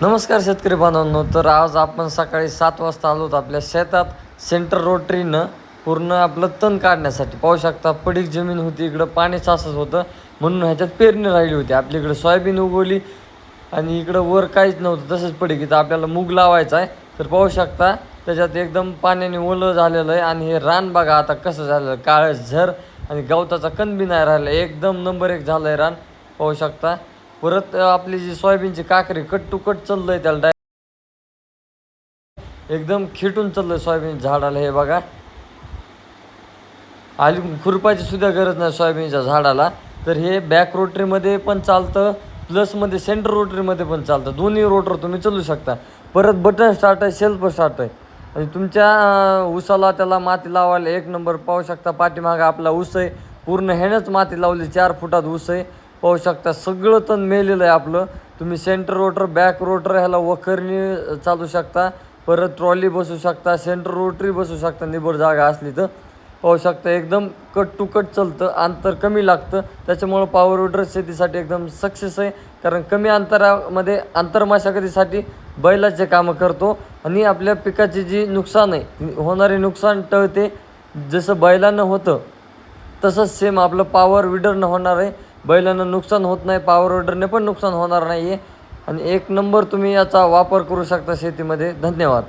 नमस्कार शेतकरी बांधवांनो तर आज आपण सकाळी सात वाजता आलो होतो आपल्या शेतात. सेंटर रोटरीनं पूर्ण आपलं तण काढण्यासाठी. पाहू शकता पडीक जमीन होती इकडं पाणी साचत होतं. म्हणून ह्याच्यात पेरणी राहिली होती. आपल्या इकडं सोयाबीन उगवली आणि इकडं वर काहीच नव्हतं तसंच पडीक इथं आपल्याला मूग लावायचा आहे. तर पाहू शकता त्याच्यात एकदम पाण्याने ओलं झालेलं आहे आणि हे रान बघा आता कसं झालं काळं झर आणि गवताचा कण बी नाही राहिला. एकदम नंबर एक झालं आहे रान. पाहू शकता. परत आपली जी सोयाबीनची काकरी कट टू कट चाललं आहे त्याला डाय- एकदम खिटून चाललंय सोयाबीन झाडाला हे बघा. आली खुरपाची सुद्धा गरज नाही सोयाबीनच्या झाडाला. तर हे बॅक रोटरीमध्ये पण चालतं प्लसमध्ये सेंटर रोटरीमध्ये पण चालतं. दोन्ही रोटर तुम्ही चालू शकता. परत बटन स्टार्ट आहे सेल्फ स्टार्ट आहे. आणि तुमच्या ऊसाला त्याला माती लावायला एक नंबर पाहू शकता. पाठीमागं आपला ऊस आहे. पूर्ण ह्यानंच माती लावली चार फुटात ऊस आहे. पाहू शकता सगळं तण मेलेलं आहे आपलं. तुम्ही सेंटर रोटर बॅक रोटर ह्याला वखरणी चालू शकता. परत ट्रॉली बसू शकता सेंटर रोटरी बसू शकता निबड जागा असली तर. पाहू शकता एकदम कट टू कट चालतं अंतर कमी लागतं. त्याच्यामुळं पॉवर रोटर शेतीसाठी एकदम सक्सेस आहे. कारण कमी अंतरामध्ये अंतरमाशागतीसाठी बैलाचे कामं करतो. आणि आपल्या पिकाची जी नुकसान आहे होणारे नुकसान टळते. जसं बैलानं होतं तसंच सेम आपलं पॉवर विडरनं होणार आहे. बैलांना नुकसान होत नाही पावर ऑर्डरने पण नुकसान होणार नाही आहे आणि एक नंबर तुम्ही याचा वापर करू शकता शेतीमध्ये. धन्यवाद.